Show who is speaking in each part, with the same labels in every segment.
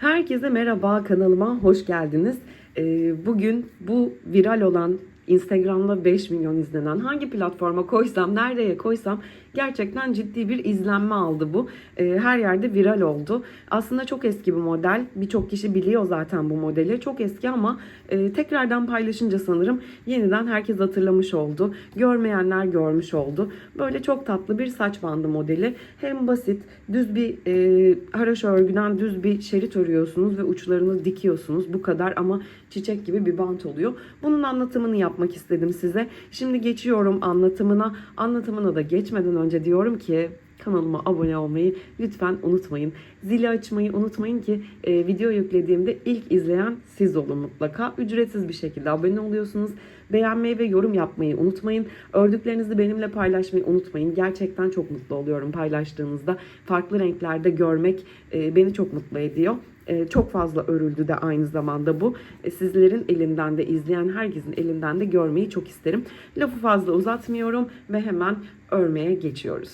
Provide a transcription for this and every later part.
Speaker 1: Herkese merhaba kanalıma hoş geldiniz. Ee, bugün bu viral olan Instagram'da 5 milyon izlenen hangi platforma koysam, nereye koysam gerçekten ciddi bir izlenme aldı bu. Ee, her yerde viral oldu. Aslında çok eski bir model. Birçok kişi biliyor zaten bu modeli. Çok eski ama e, tekrardan paylaşınca sanırım yeniden herkes hatırlamış oldu. Görmeyenler görmüş oldu. Böyle çok tatlı bir saç bandı modeli. Hem basit, düz bir e, haraşo örgüden düz bir şerit örüyorsunuz ve uçlarını dikiyorsunuz. Bu kadar ama çiçek gibi bir bant oluyor. Bunun anlatımını yapmak istedim size. Şimdi geçiyorum anlatımına. Anlatımına da geçmeden önce diyorum ki kanalıma abone olmayı lütfen unutmayın. Zili açmayı unutmayın ki e, video yüklediğimde ilk izleyen siz olun mutlaka. Ücretsiz bir şekilde abone oluyorsunuz. Beğenmeyi ve yorum yapmayı unutmayın. Ördüklerinizi benimle paylaşmayı unutmayın. Gerçekten çok mutlu oluyorum paylaştığınızda. Farklı renklerde görmek e, beni çok mutlu ediyor. E, çok fazla örüldü de aynı zamanda bu. E, sizlerin elinden de izleyen herkesin elinden de görmeyi çok isterim. Lafı fazla uzatmıyorum ve hemen örmeye geçiyoruz.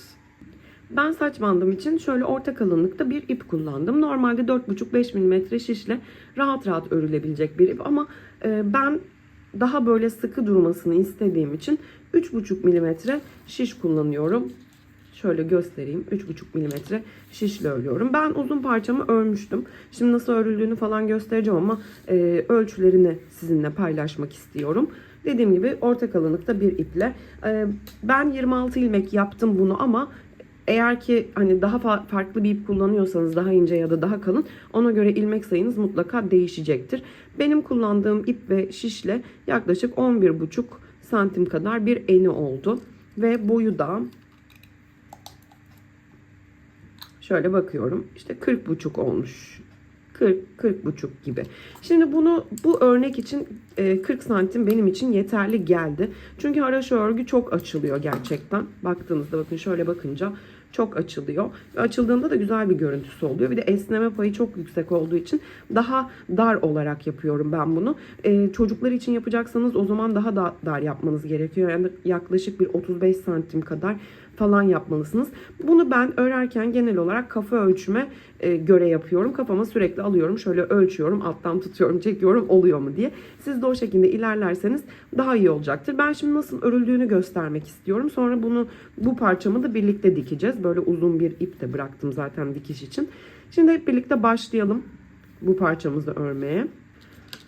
Speaker 1: Ben saç bandım için şöyle orta kalınlıkta bir ip kullandım. Normalde 4,5-5 mm şişle rahat rahat örülebilecek bir ip ama e, ben daha böyle sıkı durmasını istediğim için 3,5 mm şiş kullanıyorum. Şöyle göstereyim. 3,5 mm şişle örüyorum. Ben uzun parçamı örmüştüm. Şimdi nasıl örüldüğünü falan göstereceğim ama e, ölçülerini sizinle paylaşmak istiyorum. Dediğim gibi orta kalınlıkta bir iple. E, ben 26 ilmek yaptım bunu ama eğer ki hani daha fa- farklı bir ip kullanıyorsanız daha ince ya da daha kalın ona göre ilmek sayınız mutlaka değişecektir. Benim kullandığım ip ve şişle yaklaşık 11,5 santim kadar bir eni oldu. Ve boyu da şöyle bakıyorum işte 40,5 olmuş. 40 40 buçuk gibi. Şimdi bunu bu örnek için e, 40 santim benim için yeterli geldi. Çünkü haraşo örgü çok açılıyor gerçekten. Baktığınızda bakın şöyle bakınca çok açılıyor. Açıldığında da güzel bir görüntüsü oluyor. Bir de esneme payı çok yüksek olduğu için daha dar olarak yapıyorum ben bunu. E, çocuklar için yapacaksanız o zaman daha da dar yapmanız gerekiyor. Yani yaklaşık bir 35 santim kadar falan yapmalısınız. Bunu ben örerken genel olarak kafa ölçüme e, göre yapıyorum. Kafama sürekli alıyorum. Şöyle ölçüyorum. Alttan tutuyorum, çekiyorum. Oluyor mu diye. Siz de o şekilde ilerlerseniz daha iyi olacaktır. Ben şimdi nasıl örüldüğünü göstermek istiyorum. Sonra bunu bu parçamı da birlikte dikeceğiz. Böyle uzun bir ip de bıraktım zaten dikiş için. Şimdi hep birlikte başlayalım bu parçamızı örmeye.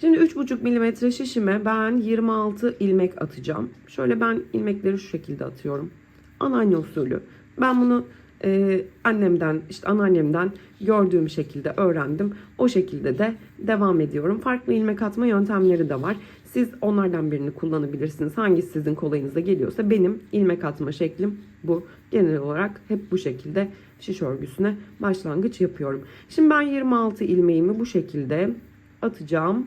Speaker 1: Şimdi 3,5 mm şişime ben 26 ilmek atacağım. Şöyle ben ilmekleri şu şekilde atıyorum anneanne usulü. Ben bunu e, annemden, işte anneannemden gördüğüm şekilde öğrendim. O şekilde de devam ediyorum. Farklı ilmek atma yöntemleri de var. Siz onlardan birini kullanabilirsiniz. Hangisi sizin kolayınıza geliyorsa benim ilmek atma şeklim bu. Genel olarak hep bu şekilde şiş örgüsüne başlangıç yapıyorum. Şimdi ben 26 ilmeğimi bu şekilde atacağım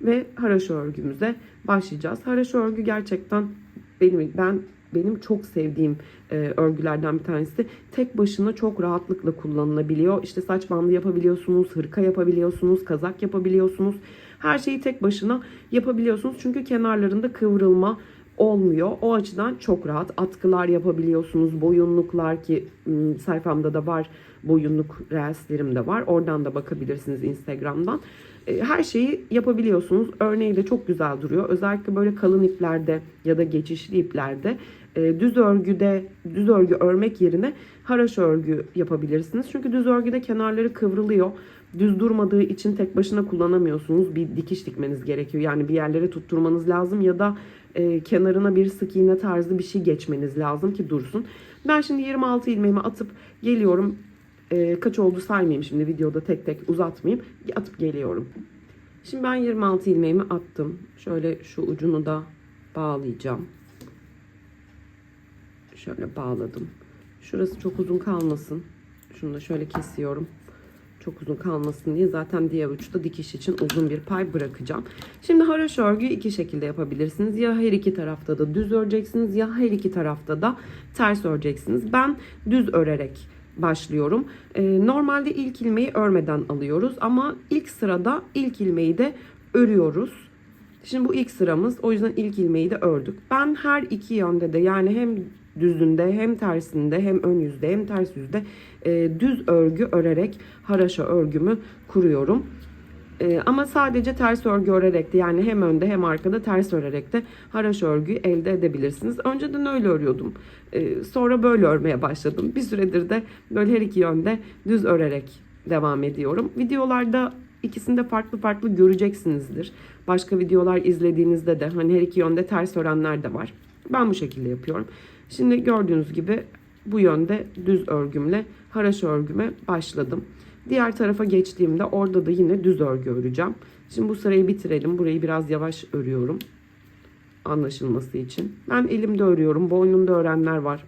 Speaker 1: ve haraşo örgümüze başlayacağız. Haraşo örgü gerçekten benim ben benim çok sevdiğim e, örgülerden bir tanesi. Tek başına çok rahatlıkla kullanılabiliyor. İşte saç bandı yapabiliyorsunuz, hırka yapabiliyorsunuz, kazak yapabiliyorsunuz. Her şeyi tek başına yapabiliyorsunuz. Çünkü kenarlarında kıvrılma olmuyor. O açıdan çok rahat. Atkılar yapabiliyorsunuz. Boyunluklar ki sayfamda da var. Boyunluk reelslerim de var. Oradan da bakabilirsiniz Instagram'dan. E, Her şeyi yapabiliyorsunuz. Örneği de çok güzel duruyor. Özellikle böyle kalın iplerde ya da geçişli iplerde e, düz örgüde düz örgü örmek yerine haraşo örgü yapabilirsiniz. Çünkü düz örgüde kenarları kıvrılıyor. Düz durmadığı için tek başına kullanamıyorsunuz. Bir dikiş dikmeniz gerekiyor. Yani bir yerlere tutturmanız lazım ya da e, kenarına bir sık iğne tarzı bir şey geçmeniz lazım ki dursun. Ben şimdi 26 ilmeğimi atıp geliyorum. E, kaç oldu saymayayım şimdi videoda tek tek uzatmayayım. Atıp geliyorum. Şimdi ben 26 ilmeğimi attım. Şöyle şu ucunu da bağlayacağım. Şöyle bağladım. Şurası çok uzun kalmasın. Şunu da şöyle kesiyorum. Çok uzun kalmasın diye zaten diğer uçta dikiş için uzun bir pay bırakacağım. Şimdi haraşo örgüyü iki şekilde yapabilirsiniz. Ya her iki tarafta da düz öreceksiniz ya her iki tarafta da ters öreceksiniz. Ben düz örerek başlıyorum. Ee, normalde ilk ilmeği örmeden alıyoruz ama ilk sırada ilk ilmeği de örüyoruz. Şimdi bu ilk sıramız. O yüzden ilk ilmeği de ördük. Ben her iki yönde de yani hem düzünde hem tersinde hem ön yüzde hem ters yüzde e, düz örgü örerek haraşo örgümü kuruyorum. E, ama sadece ters örgü örerek de yani hem önde hem arkada ters örerek de haraşo örgüyü elde edebilirsiniz. Önceden öyle örüyordum. E, sonra böyle örmeye başladım. Bir süredir de böyle her iki yönde düz örerek devam ediyorum. Videolarda ikisinde farklı farklı göreceksinizdir. Başka videolar izlediğinizde de hani her iki yönde ters örenler de var. Ben bu şekilde yapıyorum. Şimdi gördüğünüz gibi bu yönde düz örgümle haraşo örgüme başladım. Diğer tarafa geçtiğimde orada da yine düz örgü öreceğim. Şimdi bu sırayı bitirelim. Burayı biraz yavaş örüyorum. Anlaşılması için. Ben elimde örüyorum. Boynunda örenler var.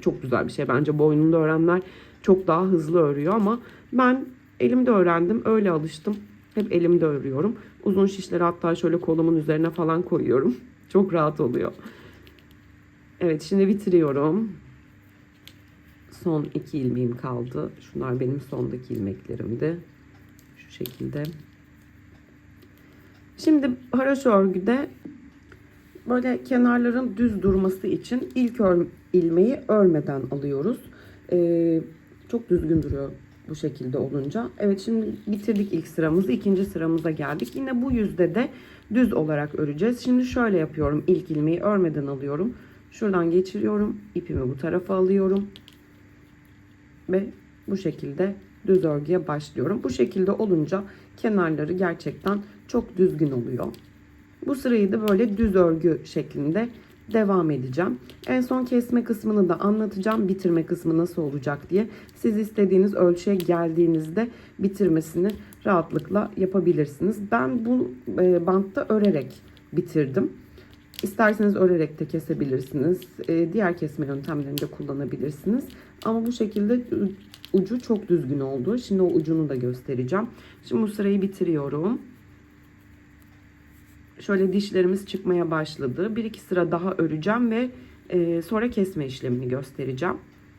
Speaker 1: Çok güzel bir şey. Bence boynunda örenler çok daha hızlı örüyor ama ben elimde öğrendim. Öyle alıştım. Hep elimde örüyorum. Uzun şişleri hatta şöyle kolumun üzerine falan koyuyorum. Çok rahat oluyor. Evet şimdi bitiriyorum. Son iki ilmeğim kaldı. Şunlar benim sondaki ilmeklerimdi. Şu şekilde. Şimdi haraşo örgüde böyle kenarların düz durması için ilk ör, ilmeği örmeden alıyoruz. Ee, çok düzgün duruyor bu şekilde olunca. Evet şimdi bitirdik ilk sıramızı. ikinci sıramıza geldik. Yine bu yüzde de düz olarak öreceğiz. Şimdi şöyle yapıyorum. İlk ilmeği örmeden alıyorum. Şuradan geçiriyorum. ipimi bu tarafa alıyorum. Ve bu şekilde düz örgüye başlıyorum. Bu şekilde olunca kenarları gerçekten çok düzgün oluyor. Bu sırayı da böyle düz örgü şeklinde devam edeceğim. En son kesme kısmını da anlatacağım. Bitirme kısmı nasıl olacak diye. Siz istediğiniz ölçüye geldiğinizde bitirmesini rahatlıkla yapabilirsiniz. Ben bu e, bantta örerek bitirdim. İsterseniz örerek de kesebilirsiniz. E, diğer kesme yöntemlerini de kullanabilirsiniz. Ama bu şekilde ucu çok düzgün oldu. Şimdi o ucunu da göstereceğim. Şimdi bu sırayı bitiriyorum. Şöyle dişlerimiz çıkmaya başladı. Bir iki sıra daha öreceğim ve e, sonra kesme işlemini göstereceğim.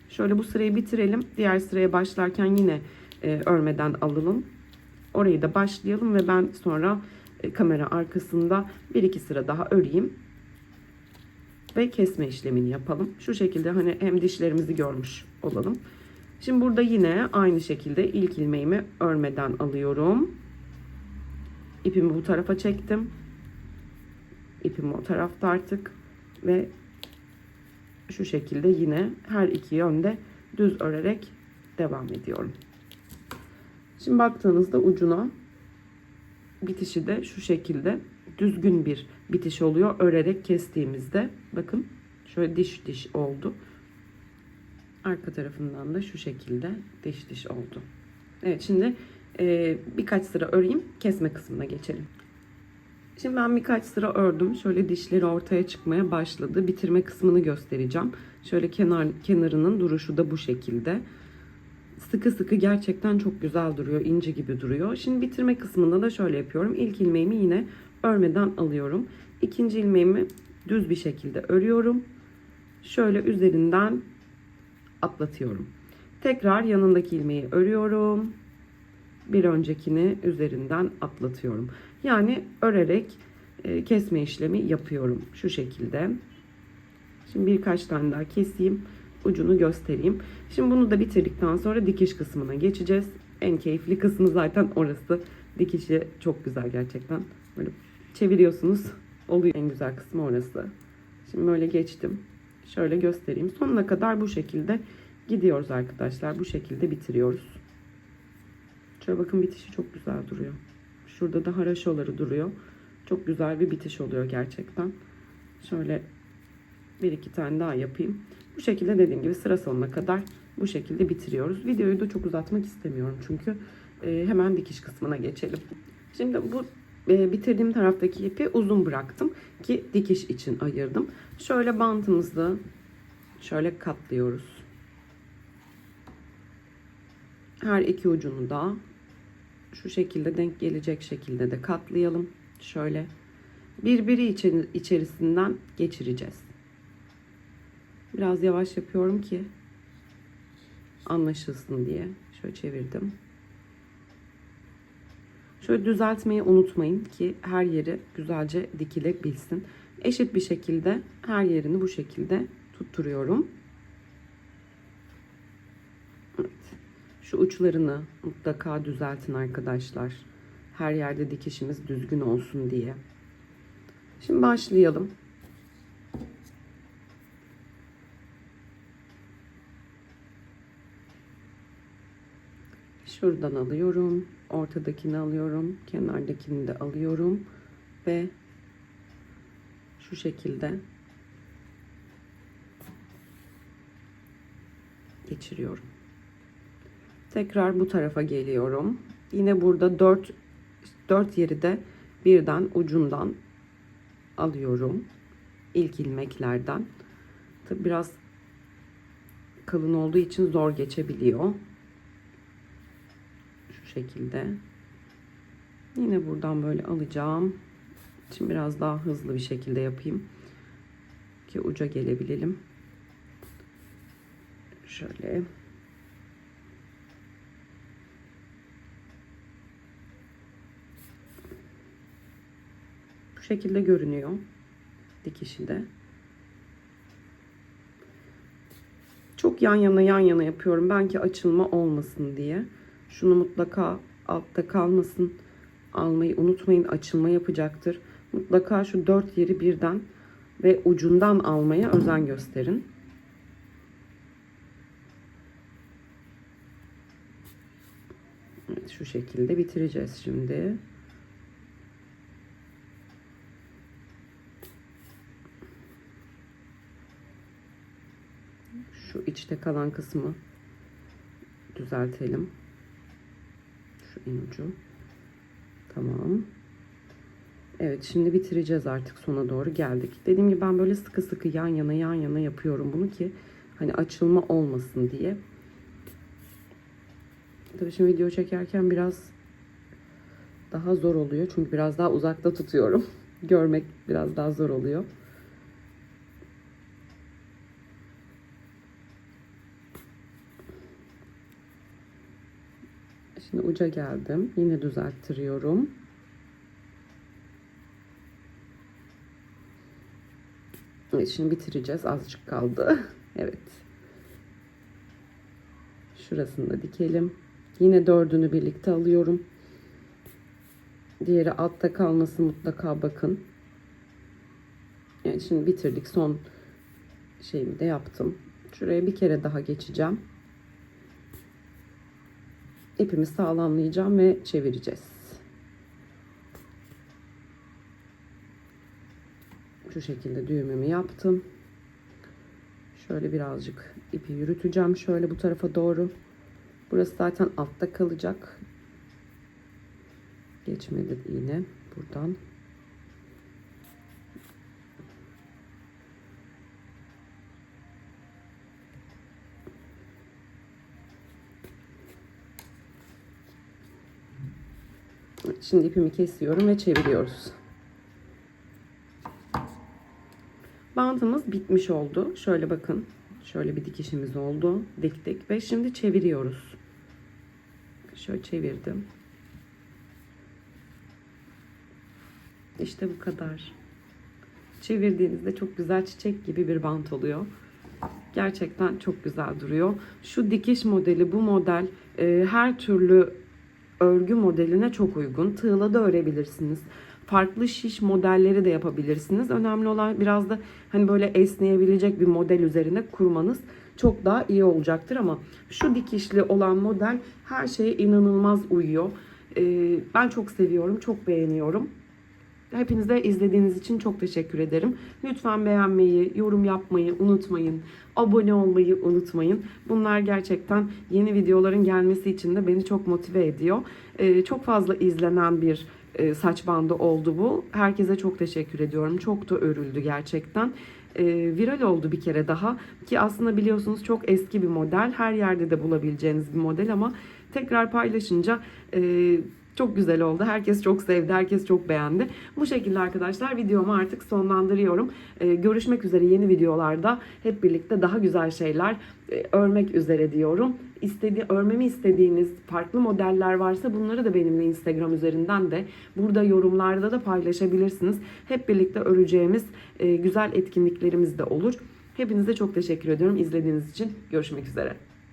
Speaker 1: Şöyle bu sırayı bitirelim. Diğer sıraya başlarken yine e, örmeden alalım. Orayı da başlayalım ve ben sonra e, kamera arkasında bir iki sıra daha öreyim. Ve kesme işlemini yapalım. Şu şekilde hani hem dişlerimizi görmüş olalım. Şimdi burada yine aynı şekilde ilk ilmeğimi örmeden alıyorum. İpimi bu tarafa çektim. İpim o tarafta artık ve şu şekilde yine her iki yönde düz örerek devam ediyorum. Şimdi baktığınızda ucuna bitişi de şu şekilde düzgün bir bitiş oluyor. Örerek kestiğimizde bakın şöyle diş diş oldu. Arka tarafından da şu şekilde diş diş oldu. Evet şimdi e, birkaç sıra öreyim kesme kısmına geçelim. Şimdi ben birkaç sıra ördüm. Şöyle dişleri ortaya çıkmaya başladı. Bitirme kısmını göstereceğim. Şöyle kenar kenarının duruşu da bu şekilde. Sıkı sıkı gerçekten çok güzel duruyor. ince gibi duruyor. Şimdi bitirme kısmında da şöyle yapıyorum. İlk ilmeğimi yine örmeden alıyorum. İkinci ilmeğimi düz bir şekilde örüyorum. Şöyle üzerinden atlatıyorum. Tekrar yanındaki ilmeği örüyorum. Bir öncekini üzerinden atlatıyorum. Yani örerek e, kesme işlemi yapıyorum. Şu şekilde. Şimdi birkaç tane daha keseyim. Ucunu göstereyim. Şimdi bunu da bitirdikten sonra dikiş kısmına geçeceğiz. En keyifli kısmı zaten orası. Dikişi çok güzel gerçekten. Böyle çeviriyorsunuz. Oluyor. En güzel kısmı orası. Şimdi böyle geçtim. Şöyle göstereyim. Sonuna kadar bu şekilde gidiyoruz arkadaşlar. Bu şekilde bitiriyoruz. Şöyle bakın bitişi çok güzel duruyor. Şurada da haraşoları duruyor. Çok güzel bir bitiş oluyor gerçekten. Şöyle bir iki tane daha yapayım. Bu şekilde dediğim gibi sıra sonuna kadar bu şekilde bitiriyoruz. Videoyu da çok uzatmak istemiyorum çünkü e, hemen dikiş kısmına geçelim. Şimdi bu e, bitirdiğim taraftaki ipi uzun bıraktım ki dikiş için ayırdım. Şöyle bantımızı şöyle katlıyoruz. Her iki ucunu da şu şekilde denk gelecek şekilde de katlayalım. Şöyle birbiri içerisinden geçireceğiz. Biraz yavaş yapıyorum ki anlaşılsın diye. Şöyle çevirdim. Şöyle düzeltmeyi unutmayın ki her yeri güzelce dikilebilsin. Eşit bir şekilde her yerini bu şekilde tutturuyorum. Evet. Şu uçlarını mutlaka düzeltin arkadaşlar. Her yerde dikişimiz düzgün olsun diye. Şimdi başlayalım. Şuradan alıyorum. Ortadakini alıyorum. Kenardakini de alıyorum. Ve şu şekilde geçiriyorum. Tekrar bu tarafa geliyorum. Yine burada 4 4 yeri de birden ucundan alıyorum. İlk ilmeklerden. Tabi biraz kalın olduğu için zor geçebiliyor. Şekilde. Yine buradan böyle alacağım. Şimdi biraz daha hızlı bir şekilde yapayım. Ki uca gelebilelim. Şöyle. Bu şekilde görünüyor. Dikişi de. Çok yan yana yan yana yapıyorum. Ben ki açılma olmasın diye. Şunu mutlaka altta kalmasın. Almayı unutmayın. Açılma yapacaktır. Mutlaka şu dört yeri birden ve ucundan almaya özen gösterin. Evet, şu şekilde bitireceğiz şimdi. Şu içte kalan kısmı düzeltelim. En ucu. Tamam. Evet şimdi bitireceğiz artık sona doğru geldik. Dediğim gibi ben böyle sıkı sıkı yan yana yan yana yapıyorum bunu ki hani açılma olmasın diye. Tabii şimdi video çekerken biraz daha zor oluyor. Çünkü biraz daha uzakta tutuyorum. Görmek biraz daha zor oluyor. Şimdi uca geldim. Yine düzelttiriyorum. Evet, şimdi bitireceğiz. Azıcık kaldı. evet. Şurasını da dikelim. Yine dördünü birlikte alıyorum. Diğeri altta kalması mutlaka bakın. Yani şimdi bitirdik. Son şeyimi de yaptım. Şuraya bir kere daha geçeceğim. İpimi sağlamlayacağım ve çevireceğiz. Şu şekilde düğümümü yaptım. Şöyle birazcık ipi yürüteceğim. Şöyle bu tarafa doğru. Burası zaten altta kalacak. Geçmedi yine buradan. Şimdi ipimi kesiyorum ve çeviriyoruz. Bantımız bitmiş oldu. Şöyle bakın. Şöyle bir dikişimiz oldu. Diktik ve şimdi çeviriyoruz. Şöyle çevirdim. İşte bu kadar. Çevirdiğinizde çok güzel çiçek gibi bir bant oluyor. Gerçekten çok güzel duruyor. Şu dikiş modeli, bu model e, her türlü örgü modeline çok uygun. Tığla da örebilirsiniz. Farklı şiş modelleri de yapabilirsiniz. Önemli olan biraz da hani böyle esneyebilecek bir model üzerine kurmanız çok daha iyi olacaktır ama şu dikişli olan model her şeye inanılmaz uyuyor. Ee, ben çok seviyorum, çok beğeniyorum. Hepinize izlediğiniz için çok teşekkür ederim. Lütfen beğenmeyi, yorum yapmayı unutmayın. Abone olmayı unutmayın. Bunlar gerçekten yeni videoların gelmesi için de beni çok motive ediyor. Ee, çok fazla izlenen bir e, saç bandı oldu bu. Herkese çok teşekkür ediyorum. Çok da örüldü gerçekten. Ee, viral oldu bir kere daha. Ki aslında biliyorsunuz çok eski bir model. Her yerde de bulabileceğiniz bir model ama tekrar paylaşınca... E, çok güzel oldu. Herkes çok sevdi. Herkes çok beğendi. Bu şekilde arkadaşlar videomu artık sonlandırıyorum. Ee, görüşmek üzere yeni videolarda. Hep birlikte daha güzel şeyler e, örmek üzere diyorum. İstedi, örmemi istediğiniz farklı modeller varsa bunları da benimle Instagram üzerinden de burada yorumlarda da paylaşabilirsiniz. Hep birlikte öreceğimiz e, güzel etkinliklerimiz de olur. Hepinize çok teşekkür ediyorum izlediğiniz için. Görüşmek üzere.